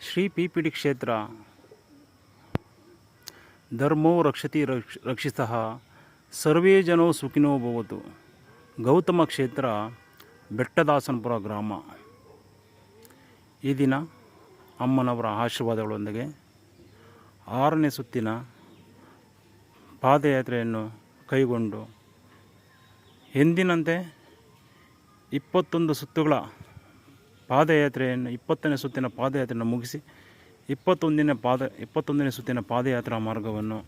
ಶ್ರೀ ಪಿಪಿಡಿ ಕ್ಷೇತ್ರ. ಧರ್ಮೋ ರಕ್ಷತಿ ರಕ್ಷ ರಕ್ಷಿತಃ ಸರ್ವೇ ಜನೋ ಸುಖಿನೋ ಭವತು. ಗೌತಮ ಕ್ಷೇತ್ರ, ಬೆಟ್ಟದಾಸನಪುರ ಗ್ರಾಮ. ಈ ದಿನ ಅಮ್ಮನವರ ಆಶೀರ್ವಾದಗಳೊಂದಿಗೆ ಆರನೇ ಸುತ್ತಿನ ಪಾದಯಾತ್ರೆಯನ್ನು ಕೈಗೊಂಡು ಎಂದಿನಂತೆ ಇಪ್ಪತ್ತೊಂದು ಸುತ್ತುಗಳ ಪಾದಯಾತ್ರೆಯನ್ನು, ಇಪ್ಪತ್ತನೇ ಸುತ್ತಿನ ಪಾದಯಾತ್ರೆಯನ್ನು ಮುಗಿಸಿ, ಇಪ್ಪತ್ತೊಂದನೇ ಪಾದ, ಇಪ್ಪತ್ತೊಂದನೇ ಸುತ್ತಿನ ಪಾದಯಾತ್ರಾ ಮಾರ್ಗವನ್ನು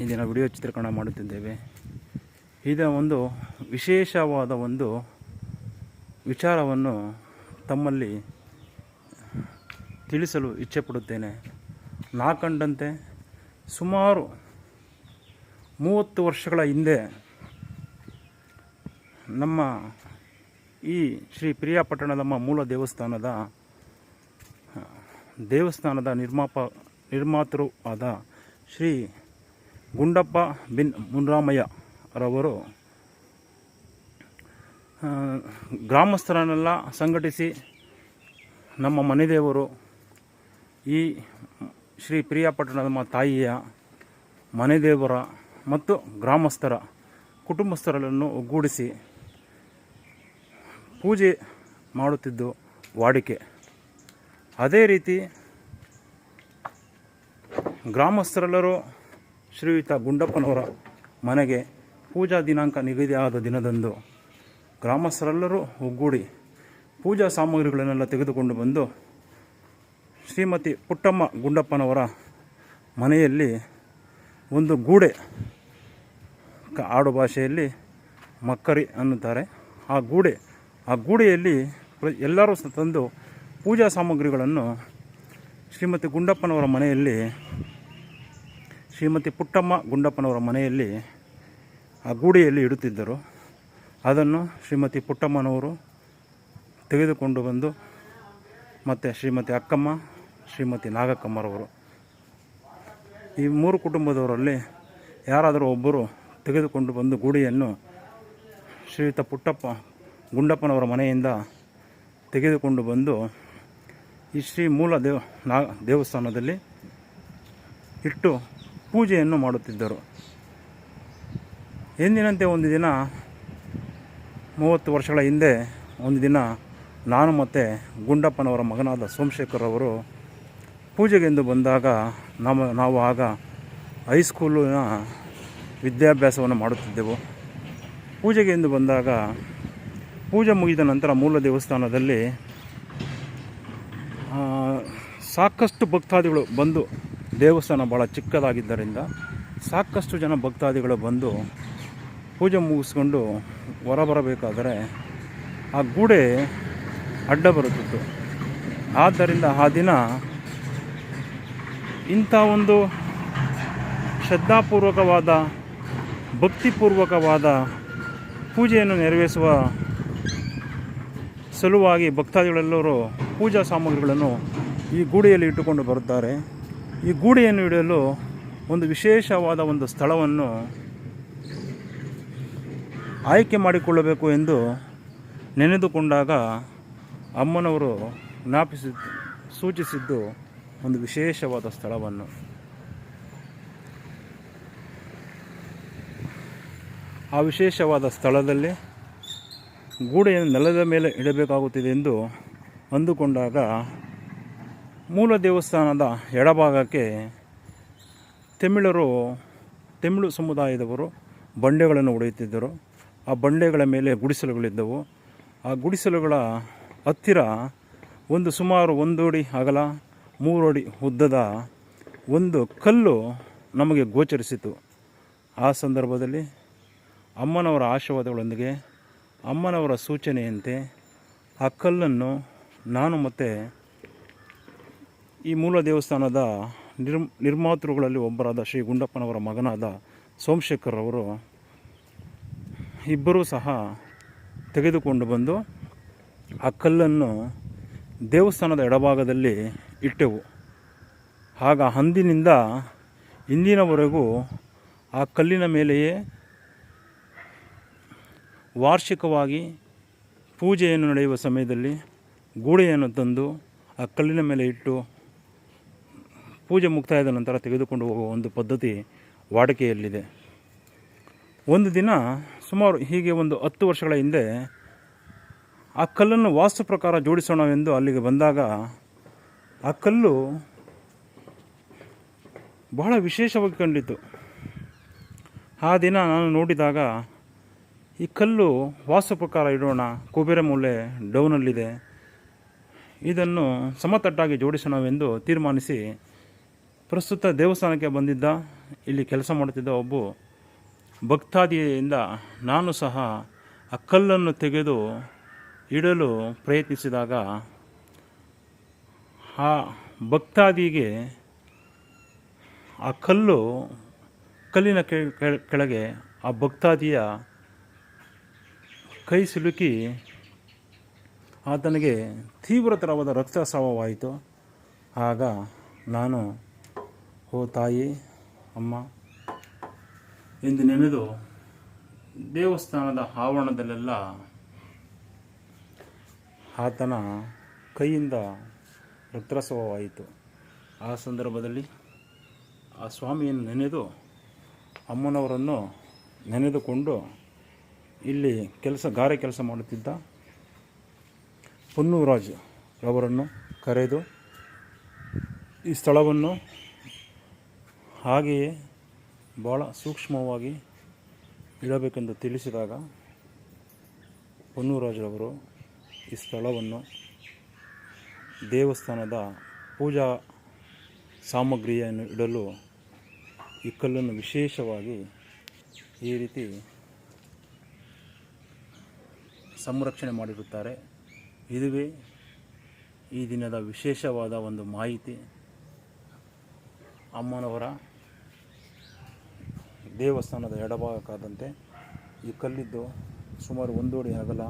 ಇಂದಿನ ವಿಡಿಯೋ ಚಿತ್ರೀಕರಣ ಮಾಡುತ್ತಿದ್ದೇವೆ. ಇದರ ಒಂದು ವಿಶೇಷವಾದ ಒಂದು ವಿಚಾರವನ್ನು ತಮ್ಮಲ್ಲಿ ತಿಳಿಸಲು ಇಚ್ಛೆಪಡುತ್ತೇನೆ. ನಾ ಕಂಡಂತೆ ಸುಮಾರು ಮೂವತ್ತು ವರ್ಷಗಳ ಹಿಂದೆ ನಮ್ಮ ಈ ಶ್ರೀ ಪ್ರಿಯಾಪಟ್ಟಣದಮ್ಮ ಮೂಲ ದೇವಸ್ಥಾನದ ದೇವಸ್ಥಾನದ ನಿರ್ಮಾಪ, ನಿರ್ಮಾತೃ ಆದ ಶ್ರೀ ಗುಂಡಪ್ಪ ಬಿನ್ ಮುನ್ರಾಮಯ್ಯ ರವರು ಗ್ರಾಮಸ್ಥರನ್ನೆಲ್ಲ ಸಂಘಟಿಸಿ ನಮ್ಮ ಮನೆದೇವರು ಈ ಶ್ರೀ ಪ್ರಿಯಾಪಟ್ಟಣದಮ್ಮ ತಾಯಿಯ ಮನೆದೇವರ ಮತ್ತು ಗ್ರಾಮಸ್ಥರ ಕುಟುಂಬಸ್ಥರನ್ನು ಒಗ್ಗೂಡಿಸಿ ಪೂಜೆ ಮಾಡುತ್ತಿದ್ದು ವಾಡಿಕೆ. ಅದೇ ರೀತಿ ಗ್ರಾಮಸ್ಥರೆಲ್ಲರೂ ಶ್ರೀಯುತ ಗುಂಡಪ್ಪನವರ ಮನೆಗೆ ಪೂಜಾ ದಿನಾಂಕ ನಿಗದಿಯಾದ ದಿನದಂದು ಗ್ರಾಮಸ್ಥರೆಲ್ಲರೂ ಒಗ್ಗೂಡಿ ಪೂಜಾ ಸಾಮಗ್ರಿಗಳನ್ನೆಲ್ಲ ತೆಗೆದುಕೊಂಡು ಬಂದು ಶ್ರೀಮತಿ ಪುಟ್ಟಮ್ಮ ಗುಂಡಪ್ಪನವರ ಮನೆಯಲ್ಲಿ ಒಂದು ಗೂಡೆ ಆಡು ಭಾಷೆಯಲ್ಲಿ ಮಕ್ಕರಿ ಅನ್ನುತ್ತಾರೆ. ಆ ಗೂಡೆ ಆ ಗೂಡೆಯಲ್ಲಿ ಎಲ್ಲರೂ ತಂದು ಪೂಜಾ ಸಾಮಗ್ರಿಗಳನ್ನು ಶ್ರೀಮತಿ ಗುಂಡಪ್ಪನವರ ಮನೆಯಲ್ಲಿ, ಶ್ರೀಮತಿ ಪುಟ್ಟಮ್ಮ ಗುಂಡಪ್ಪನವರ ಮನೆಯಲ್ಲಿ ಆ ಗೂಡೆಯಲ್ಲಿ ಇಡುತ್ತಿದ್ದರು. ಅದನ್ನು ಶ್ರೀಮತಿ ಪುಟ್ಟಮ್ಮನವರು ತೆಗೆದುಕೊಂಡು ಬಂದು ಮತ್ತು ಶ್ರೀಮತಿ ಅಕ್ಕಮ್ಮ, ಶ್ರೀಮತಿ ನಾಗಕ್ಕಮ್ಮರವರು, ಈ ಮೂರು ಕುಟುಂಬದವರಲ್ಲಿ ಯಾರಾದರೂ ಒಬ್ಬರು ತೆಗೆದುಕೊಂಡು ಬಂದು ಗೂಡಿಯನ್ನು ಶ್ರೀಯುತ ಪುಟ್ಟಪ್ಪ ಗುಂಡಪ್ಪನವರ ಮನೆಯಿಂದ ತೆಗೆದುಕೊಂಡು ಬಂದು ಈ ಶ್ರೀ ಮೂಲ ದೇವ, ನಾ, ದೇವಸ್ಥಾನದಲ್ಲಿ ಇಟ್ಟು ಪೂಜೆಯನ್ನು ಮಾಡುತ್ತಿದ್ದರು. ಎಂದಿನಂತೆ ಒಂದು ದಿನ, ಮೂವತ್ತು ವರ್ಷಗಳ ಹಿಂದೆ ಒಂದು ದಿನ ನಾನು ಮತ್ತು ಗುಂಡಪ್ಪನವರ ಮಗನಾದ ಸೋಮಶೇಖರ್ ಅವರು ಪೂಜೆಗೆಂದು ಬಂದಾಗ ನಮ್ಮ, ನಾವು ಆಗ ಹೈಸ್ಕೂಲಿನ ವಿದ್ಯಾಭ್ಯಾಸವನ್ನು ಮಾಡುತ್ತಿದ್ದೆವು. ಪೂಜೆಗೆಂದು ಬಂದಾಗ ಪೂಜೆ ಮುಗಿದ ನಂತರ ಮೂಲ ದೇವಸ್ಥಾನದಲ್ಲಿ ಸಾಕಷ್ಟು ಭಕ್ತಾದಿಗಳು ಬಂದು, ದೇವಸ್ಥಾನ ಭಾಳ ಚಿಕ್ಕದಾಗಿದ್ದರಿಂದ ಸಾಕಷ್ಟು ಜನ ಭಕ್ತಾದಿಗಳು ಬಂದು ಪೂಜೆ ಮುಗಿಸ್ಕೊಂಡು ಹೊರಬರಬೇಕಾದರೆ ಆ ಗೂಡೆ ಅಡ್ಡ ಬರುತ್ತಿತ್ತು. ಆದ್ದರಿಂದ ಆ ದಿನ ಇಂಥ ಒಂದು ಶ್ರದ್ಧಾಪೂರ್ವಕವಾದ, ಭಕ್ತಿಪೂರ್ವಕವಾದ ಪೂಜೆಯನ್ನು ನೆರವೇರಿಸುವ ಸಲುವಾಗಿ ಭಕ್ತಾದಿಗಳೆಲ್ಲರೂ ಪೂಜಾ ಸಾಮಗ್ರಿಗಳನ್ನು ಈ ಗೂಡಿಯಲ್ಲಿ ಇಟ್ಟುಕೊಂಡು ಬರುತ್ತಾರೆ. ಈ ಗೂಡೆಯನ್ನು ಇಡಲು ಒಂದು ವಿಶೇಷವಾದ ಒಂದು ಸ್ಥಳವನ್ನು ಆಯ್ಕೆ ಮಾಡಿಕೊಳ್ಳಬೇಕು ಎಂದು ನೆನೆದುಕೊಂಡಾಗ ಅಮ್ಮನವರು ಜ್ಞಾಪಿಸಿ, ಸೂಚಿಸಿದ್ದು ಒಂದು ವಿಶೇಷವಾದ ಸ್ಥಳವನ್ನು. ಆ ವಿಶೇಷವಾದ ಸ್ಥಳದಲ್ಲಿ ಗೂಡೆಯನ್ನು ನೆಲದ ಮೇಲೆ ಇಡಬೇಕಾಗುತ್ತಿದೆ ಎಂದು ಅಂದುಕೊಂಡಾಗ ಮೂಲ ದೇವಸ್ಥಾನದ ಎಡಭಾಗಕ್ಕೆ ತಮಿಳರು, ತಮಿಳು ಸಮುದಾಯದವರು ಬಂಡೆಗಳನ್ನು ಹೊಡೆಯುತ್ತಿದ್ದರು ಆ ಬಂಡೆಗಳ ಮೇಲೆ ಗುಡಿಸಲುಗಳಿದ್ದವು. ಆ ಗುಡಿಸಲುಗಳ ಹತ್ತಿರ ಒಂದು ಸುಮಾರು ಒಂದು ಅಡಿ ಅಗಲ ಮೂರು ಅಡಿ ಉದ್ದದ ಒಂದು ಕಲ್ಲು ನಮಗೆ ಗೋಚರಿಸಿತು. ಆ ಸಂದರ್ಭದಲ್ಲಿ ಅಮ್ಮನವರ ಆಶೀರ್ವಾದಗಳೊಂದಿಗೆ ಅಮ್ಮನವರ ಸೂಚನೆಯಂತೆ ಆ ಕಲ್ಲನ್ನು ನಾನು ಮತ್ತು ಈ ಮೂಲ ದೇವಸ್ಥಾನದ ನಿರ್ ನಿರ್ಮಾತೃಗಳಲ್ಲಿ ಒಬ್ಬರಾದ ಶ್ರೀ ಗುಂಡಪ್ಪನವರ ಮಗನಾದ ಸೋಮಶೇಖರ್ ಅವರು ಇಬ್ಬರೂ ಸಹ ತೆಗೆದುಕೊಂಡು ಬಂದು ಆ ಕಲ್ಲನ್ನು ದೇವಸ್ಥಾನದ ಎಡಭಾಗದಲ್ಲಿ ಇಟ್ಟೆವು. ಆಗ ಅಂದಿನಿಂದ ಇಂದಿನವರೆಗೂ ಆ ಕಲ್ಲಿನ ಮೇಲೆಯೇ ವಾರ್ಷಿಕವಾಗಿ ಪೂಜೆಯನ್ನು ನಡೆಯುವ ಸಮಯದಲ್ಲಿ ಗೂಡೆಯನ್ನು ತಂದು ಆ ಕಲ್ಲಿನ ಮೇಲೆ ಇಟ್ಟು ಪೂಜೆ ಮುಕ್ತಾಯದ ನಂತರ ತೆಗೆದುಕೊಂಡು ಹೋಗುವ ಒಂದು ಪದ್ಧತಿ ವಾಡಿಕೆಯಲ್ಲಿದೆ. ಒಂದು ದಿನ ಸುಮಾರು ಹೀಗೆ ಒಂದು ಹತ್ತು ವರ್ಷಗಳ ಹಿಂದೆ ಆ ಕಲ್ಲನ್ನು ವಾಸ್ತು ಪ್ರಕಾರ ಜೋಡಿಸೋಣವೆಂದು ಅಲ್ಲಿಗೆ ಬಂದಾಗ ಆ ಕಲ್ಲು ಬಹಳ ವಿಶೇಷವಾಗಿ ಕಂಡಿತು ಆ ದಿನ ನಾನು ನೋಡಿದಾಗ ಈ ಕಲ್ಲು ವಾಸ್ತು ಪ್ರಕಾರ ಇಡೋಣ, ಕುಬೇರ ಮೂಲೆ ಡೌನಲ್ಲಿದೆ. ಇದನ್ನು ಸಮತಟ್ಟಾಗಿ ಜೋಡಿಸೋಣವೆಂದು ತೀರ್ಮಾನಿಸಿ ಪ್ರಸ್ತುತ ದೇವಸ್ಥಾನಕ್ಕೆ ಬಂದಿದ್ದ, ಇಲ್ಲಿ ಕೆಲಸ ಮಾಡುತ್ತಿದ್ದ ಒಬ್ಬ ಭಕ್ತಾದಿಯಿಂದ ನಾನು ಸಹ ಆ ಕಲ್ಲನ್ನು ತೆಗೆದು ಇಡಲು ಪ್ರಯತ್ನಿಸಿದಾಗ ಆ ಭಕ್ತಾದಿಗೆ ಆ ಕಲ್ಲು ಕಲ್ಲಿನ ಕೆಳಗೆ ಆ ಭಕ್ತಾದಿಯ ಕೈ ಸಿಲುಕಿ ಆತನಿಗೆ ತೀವ್ರತರವಾದ ರಕ್ತಸ್ರಾವವಾಯಿತು. ಆಗ ನಾನು, ಓ ತಾಯಿ, ಅಮ್ಮ ಎಂದು ನೆನೆದು ದೇವಸ್ಥಾನದ ಆವರಣದಲ್ಲೆಲ್ಲ ಆತನ ಕೈಯಿಂದ ರಕ್ತಸ್ರಾವವಾಯಿತು. ಆ ಸಂದರ್ಭದಲ್ಲಿ ಆ ಸ್ವಾಮಿಯನ್ನು ನೆನೆದು ಅಮ್ಮನವರನ್ನು ನೆನೆದುಕೊಂಡು ಇಲ್ಲಿ ಕೆಲಸ, ಗಾರೆ ಕೆಲಸ ಮಾಡುತ್ತಿದ್ದ ಪೊನ್ನೂರಾಜ್ ಅವರನ್ನು ಕರೆದು ಈ ಸ್ಥಳವನ್ನು ಹಾಗೆಯೇ ಭಾಳ ಸೂಕ್ಷ್ಮವಾಗಿ ಇಡಬೇಕೆಂದು ತಿಳಿಸಿದಾಗ ಪೊನ್ನೂರಾಜ್ರವರು ಈ ಸ್ಥಳವನ್ನು ದೇವಸ್ಥಾನದ ಪೂಜಾ ಸಾಮಗ್ರಿಯನ್ನು ಇಡಲು ಈ ಕಲ್ಲನ್ನು ವಿಶೇಷವಾಗಿ ಈ ರೀತಿ ಸಂರಕ್ಷಣೆ ಮಾಡಿರುತ್ತಾರೆ. ಇದುವೇ ಈ ದಿನದ ವಿಶೇಷವಾದ ಒಂದು ಮಾಹಿತಿ. ಅಮ್ಮನವರ ದೇವಸ್ಥಾನದ ಎಡಭಾಗಕ್ಕಾದಂತೆ ಈ ಕಲ್ಲಿದ್ದು ಸುಮಾರು ಒಂದು ಅಡಿ ಅಗಲ,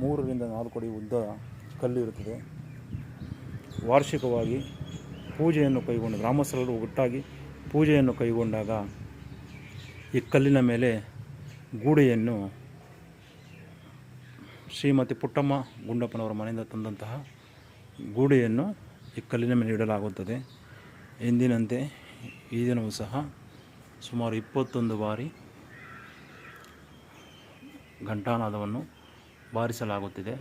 ಮೂರರಿಂದ ನಾಲ್ಕು ಅಡಿ ಉದ್ದ ಕಲ್ಲು ಇರುತ್ತದೆ. ವಾರ್ಷಿಕವಾಗಿ ಪೂಜೆಯನ್ನು ಕೈಗೊಂಡು ಗ್ರಾಮಸ್ಥರು ಒಟ್ಟಾಗಿ ಪೂಜೆಯನ್ನು ಕೈಗೊಂಡಾಗ ಈ ಕಲ್ಲಿನ ಮೇಲೆ ಗೂಡೆಯನ್ನು ಶ್ರೀಮತಿ ಪುಟ್ಟಮ್ಮ ಗುಂಡಪ್ಪನವರ ಮನೆಯಿಂದ ತಂದಂತಹ ಗೂಡೆಯನ್ನು ಈ ಕಲ್ಲಿನ ಮೇಲೆ ಇಡಲಾಗುತ್ತದೆ. ಎಂದಿನಂತೆ ಈ ದಿನವೂ ಸಹ ಸುಮಾರು ಇಪ್ಪತ್ತೊಂದು ಬಾರಿ ಘಂಟಾನಾದವನ್ನು ಬಾರಿಸಲಾಗುತ್ತಿದೆ.